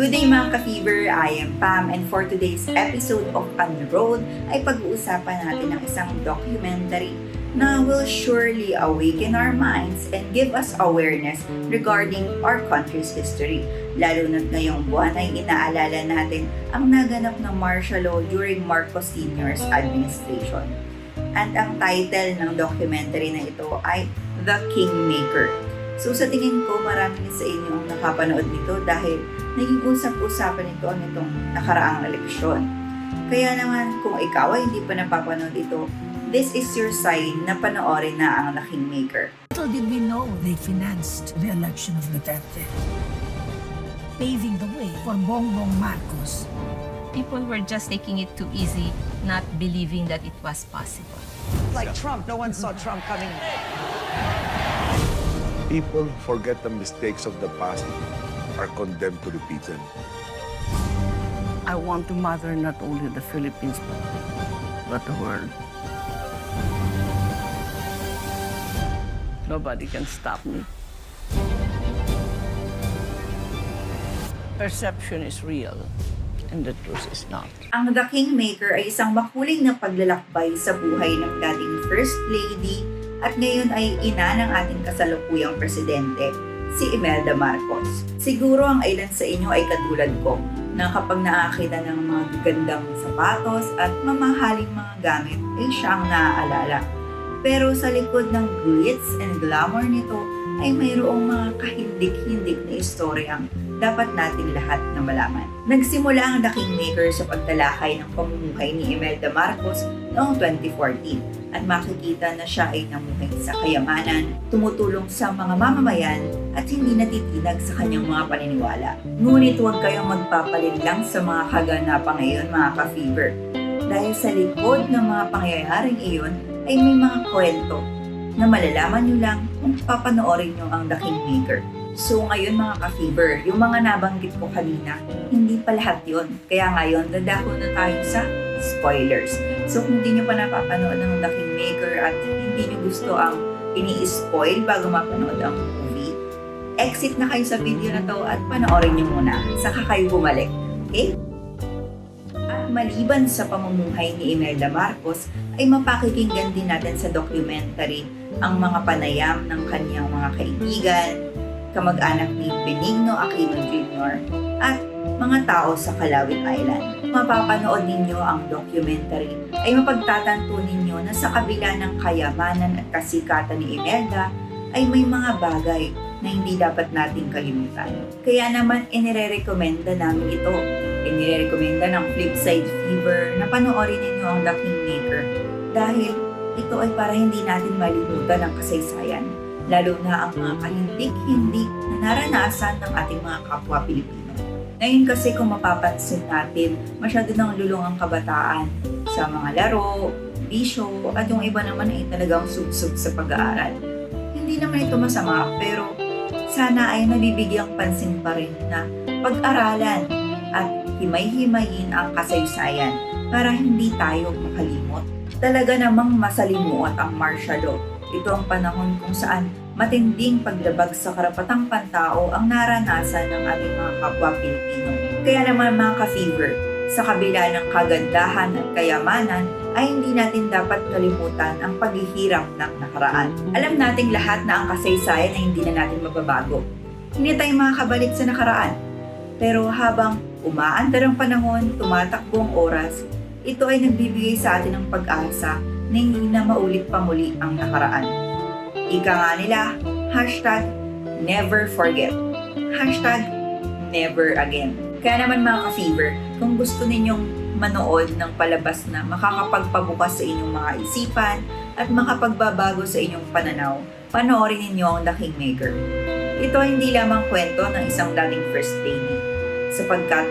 Good day mga ka-fever! I am Pam and for today's episode of On the Road ay pag-uusapan natin ng isang documentary na will surely awaken our minds and give us awareness regarding our country's history. Lalo na't ngayong buwan ay inaalala natin ang naganap ng martial law during Marcos Sr.'s administration. And ang title ng documentary na ito ay The Kingmaker. So sa tingin ko, marami sa inyo ang nakapanood nito dahil naging usap-usapan ito nitong nakaraang eleksyon. Kaya naman, kung ikaw ay hindi pa napapanood ito, this is your sign na panoorin na ang The Kingmaker. Little did we know they financed the election of Duterte, paving the way for Bongbong Marcos. people were just taking it too easy, not believing that it was possible. Like Trump, no one saw Trump coming. People forget the mistakes of the past are condemned to repeat them. I want to mother not only the Philippines, but the world. Nobody can stop me. Perception is real, and the truth is not. Ang The Kingmaker ay isang makuling na paglalakbay sa buhay ng dating First Lady at ngayon ay ina ng ating kasalukuyang presidente, si Imelda Marcos. Siguro ang ilan sa inyo ay katulad ko na kapag naakita ng mga gagandang sapatos at mamahaling mga gamit ay siyang naaalala. Pero sa likod ng glitz and glamour nito ay mayroong mga kahindik-hindik na istoryang dapat natin lahat na malaman. Nagsimula ang The Kingmaker sa pagtalakay ng pamumuhay ni Imelda Marcos noong 2014 at makikita na siya ay namuhay sa kayamanan, tumutulong sa mga mamamayan at hindi natitinag sa kanyang mga paniniwala. Ngunit huwag kayong magpapalinlang sa mga kaganapang ngayon mga ka-fever dahil sa likod ng mga pangyayaring iyon ay may mga kwento na malalaman nyo lang kung papanoorin nyo ang The Kingmaker. So ngayon mga ka-fever, yung mga nabanggit ko kanina, hindi pa lahat yun. Kaya ngayon, dadako na tayo sa spoilers. So kung hindi nyo pa napapanood ng The Kingmaker at hindi nyo gusto ang ini-spoil bago mapanood ang movie, exit na kayo sa video na to at panoorin nyo muna. Saka kayo bumalik. Okay? At maliban sa pamumuhay ni Imelda Marcos, ay mapakikinggan din natin sa documentary ang mga panayam ng kanyang mga kaibigan, kamag-anak ni Benigno Aquino Jr. at mga tao sa Calawit Island. Mapapanood ninyo ang documentary ay mapagtatanto ninyo na sa kabila ng kayamanan at kasikatan ni Imelda ay may mga bagay na hindi dapat nating kalimutan. Kaya naman inire-recommenda namin ito. Inire-recommenda ng Flipside Fever na panoorin ninyo ang The Kingmaker dahil ito ay para hindi natin malimutan ang kasaysayan lalo na ang mga kahindik-hindik na naranasan ng ating mga kapwa Pilipino. Ngayon kasi kung mapapansin natin, masyado nang lulong ang kabataan sa mga laro, bisyo, at yung iba naman ay talagang sugsug sa pag-aaral. Hindi naman ito masama, pero sana ay nabibigyang pansin pa rin na pag-aralan at himay-himayin ang kasaysayan para hindi tayo makalimot. Talaga namang masalimuot ang martial law ito ang panahon kung saan matinding paglabag sa karapatang pantao ang naranasan ng ating mga kapwa Pilipino. Kaya naman mga ka-fever, sa kabila ng kagandahan at kayamanan, ay hindi natin dapat kalimutan ang paghihirap ng nakaraan. Alam nating lahat na ang kasaysayan ay hindi na natin mababago. Hindi tayo makakabalik sa nakaraan. Pero habang umaandar ang panahon, tumatakbo ang oras, ito ay nagbibigay sa atin ng pag-asa na hindi na maulit pa muli ang nakaraan. Ika nga nila, hashtag never forget. Hashtag never again. Kaya naman mga ka-fever, kung gusto ninyong manood ng palabas na makakapagpabukas sa inyong mga isipan at makapagbabago sa inyong pananaw, panoorin ninyo ang The Kingmaker. Ito ay hindi lamang kwento ng isang dating first lady, sapagkat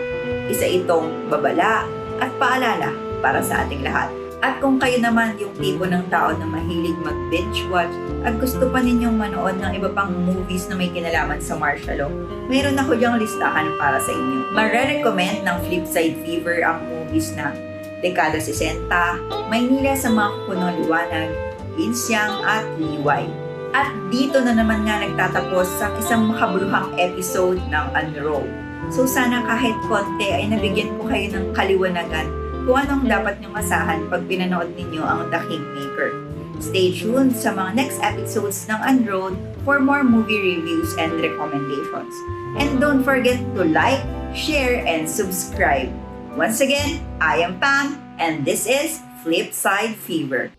isa itong babala at paalala para sa ating lahat. At kung kayo naman yung tipo ng tao na mahilig mag-binge watch at gusto pa ninyong manood ng iba pang movies na may kinalaman sa martial law, mayroon ako diyang listahan para sa inyo. Mare-recommend ng Flipside Fever ang movies na Dekada 60, Maynila sa mga kukunong liwanag, Insyang at Liway. At dito na naman nga nagtatapos ang isang makabuluhang episode ng Unroll. So sana kahit konti ay nabigyan ko kayo ng kaliwanagan kung anong dapat niyong asahan pag pinanood ninyo ang The Kingmaker. Stay tuned sa mga next episodes ng Unrolled for more movie reviews and recommendations. And don't forget to like, share, and subscribe. Once again, I am Pam, and this is Flipside Fever.